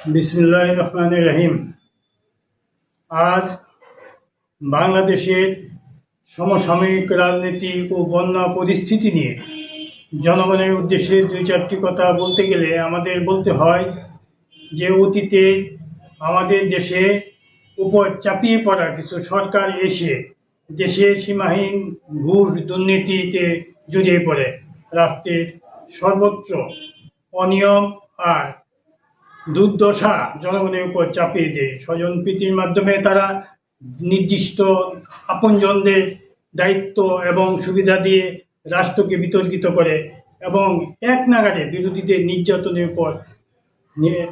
বিসমুল্লাহ রহমান রহিম। আজ বাংলাদেশের সমসাময়িক রাজনীতি ও বন্যা পরিস্থিতি নিয়ে জনগণের উদ্দেশ্যে দুই চারটি কথা বলতে গেলে আমাদের বলতে হয় যে অতীতে আমাদের দেশে উপর চাপিয়ে পড়া কিছু সরকার এসে দেশে সীমাহীন ঘুষ দুর্নীতিতে জড়িয়ে পড়ে। রাষ্ট্রের সর্বোচ্চ অনিয়ম আর দুর্দশা জনগণের উপর চাপিয়ে দেয়। স্বজন প্রীতির মাধ্যমে তারা নির্দিষ্ট আপনজনদের দায়িত্ব এবং সুবিধা দিয়ে রাষ্ট্রকে বিতর্কিত করে এবং এক নাগারে বিরোধীদের নির্যাতনের উপর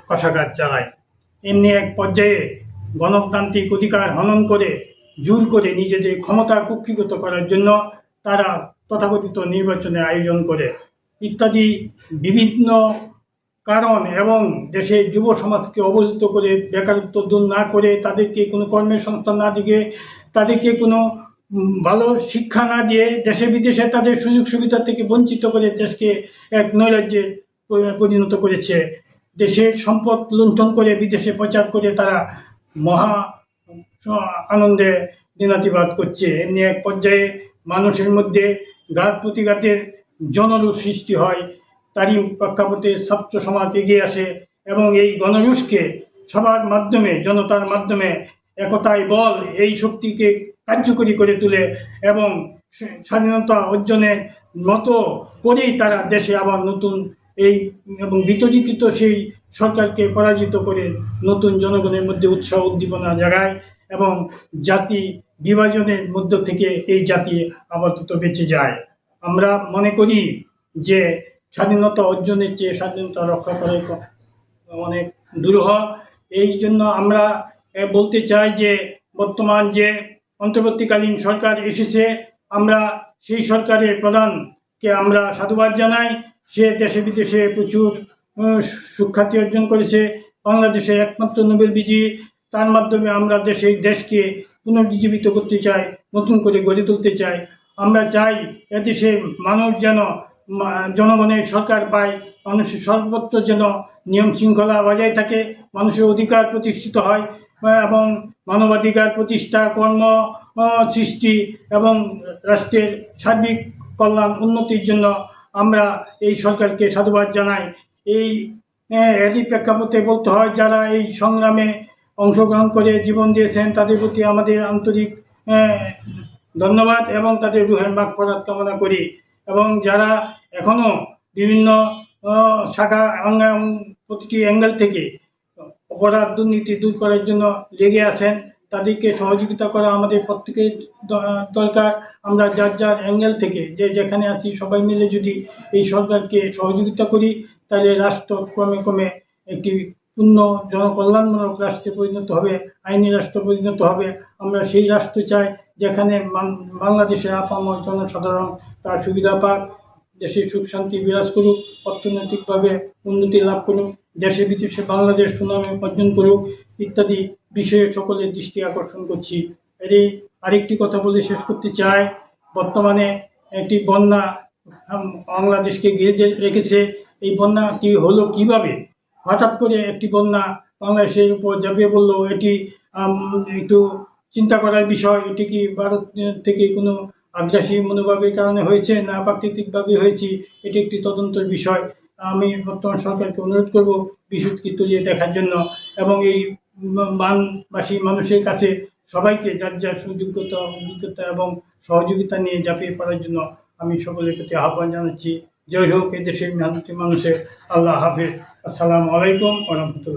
কষাঘাত চালায়। এমনি এক পর্যায়ে গণতান্ত্রিক অধিকার হনন করে জোর করে নিজেদের ক্ষমতা কুক্ষিগত করার জন্য তারা তথাকথিত নির্বাচনের আয়োজন করে। ইত্যাদি বিভিন্ন কারণ এবং দেশের যুব সমাজকে অবহেলিত করে, বেকারত্ব দূর না করে তাদেরকে কোনো কর্মের সংস্থান না দিয়ে, তাদেরকে কোনো ভালো শিক্ষা না দিয়ে দেশে বিদেশে তাদের সুযোগ সুবিধা থেকে বঞ্চিত করে দেশকে এক নৈরাজ্যে পরিণত করেছে। দেশের সম্পদ লুণ্ঠন করে বিদেশে প্রচার করে তারা মহা আনন্দে দিনাতিবাদ করছে। এমনি এক পর্যায়ে মানুষের মধ্যে ঘাত প্রতিঘাতের জনরূপ সৃষ্টি হয়। তারই প্রেক্ষাপটে ছাত্র সমাজ এগিয়ে আসে এবং এই গণরুষকে সবার মাধ্যমে, জনতার মাধ্যমে একতায় বল এই শক্তিকে কার্যকরী করে তোলে এবং স্বাধীনতা অর্জনের মতো করেই তারা দেশে আবার নতুন এই এবং বিতর্কিত সেই সরকারকে পরাজিত করে নতুন জনগণের মধ্যে উৎসাহ উদ্দীপনা জাগায় এবং জাতি বিভাজনের মধ্য থেকে এই জাতি আপাতত বেঁচে যায়। আমরা মনে করি যে স্বাধীনতা অর্জনের চেয়ে স্বাধীনতা রক্ষা করাই অনেক দুরূহ। এই জন্য আমরা বলতে চাই যে বর্তমান যে অন্তর্বর্তীকালীন সরকার এসেছে, আমরা সেই সরকারের প্রধানকে আমরা সাধুবাদ জানাই। সে দেশে বিদেশে প্রচুর সুখ্যাতি অর্জন করেছে। বাংলাদেশে একমাত্র নোবেল বিজয়ী। তার মাধ্যমে আমরা দেশে দেশকে পুনর্জীবিত করতে চাই, নতুন করে গড়ে তুলতে চাই। আমরা চাই এ এদেশে মানুষ যেন জনগণের সরকার পায়, মানুষের সর্বত্র যেন নিয়ম শৃঙ্খলা বজায় থাকে, মানুষের অধিকার প্রতিষ্ঠিত হয় এবং মানবাধিকার প্রতিষ্ঠা, কর্ম সৃষ্টি এবং রাষ্ট্রের সার্বিক কল্যাণ উন্নতির জন্য আমরা এই সরকারকে সাধুবাদ জানাই। এই এরই প্রেক্ষাপটে বলতে হয়, যারা এই সংগ্রামে অংশগ্রহণ করে জীবন দিয়েছেন, তাদের প্রতি আমাদের আন্তরিক ধন্যবাদ এবং তাদের রুহের মাগ কামনা করি। এবং যারা এখনও বিভিন্ন শাখা প্রতিটি অ্যাঙ্গেল থেকে অপরাধ দুর্নীতি দূর করার জন্য লেগে আছেন। তাদেরকে সহযোগিতা করা আমাদের প্রত্যেকের দরকার। আমরা যার যার অ্যাঙ্গেল থেকে যে যেখানে আছি সবাই মিলে যদি এই সরকারকে সহযোগিতা করি, তাহলে রাষ্ট্র ক্রমে ক্রমে একটি পূর্ণ জনকল্যাণমূলক রাষ্ট্রে পরিণত হবে, আইনি রাষ্ট্র পরিণত হবে। আমরা সেই রাষ্ট্র চাই যেখানে বাংলাদেশের আপামর জনসাধারণ তার সুবিধা পাক। দেশে সুখ শান্তি বিরাজ করুক, অর্থনৈতিকভাবে উন্নতি লাভ করুক, দেশে বিদেশে বাংলাদেশ সুনামে অর্জন করুক, ইত্যাদি বিষয়ে সকলের দৃষ্টি আকর্ষণ করছি। এরই আরেকটি কথা বলে শেষ করতে চাই। বর্তমানে একটি বন্যা বাংলাদেশকে ঘিরে রেখেছে। এই বন্যাটি হলো কীভাবে? হঠাৎ করে একটি বন্যা বাংলাদেশের উপর ঝাঁপিয়ে পড়ল, এটি একটু চিন্তা করার বিষয়। এটি কি ভারত থেকে কোনো আগ্রাসী মনোভাবের কারণে হয়েছে, না প্রাকৃতিকভাবে হয়েছে, এটি একটি তদন্তের বিষয়। আমি বর্তমান সরকারকে অনুরোধ করব বিষয়টি তুলিয়ে দেখার জন্য এবং এই মানবাসী মানুষের কাছে সবাইকে যার যার সুযোগ্যতা, অভিজ্ঞতা এবং সহযোগিতা নিয়ে ঝাঁপিয়ে পড়ার জন্য আমি সকলের প্রতি আহ্বান জানাচ্ছি। জয় হোক এই দেশের মেহনতি মানুষের। আল্লাহ হাফিজ। আসসালামু আলাইকুম রহমতুল্লাহ।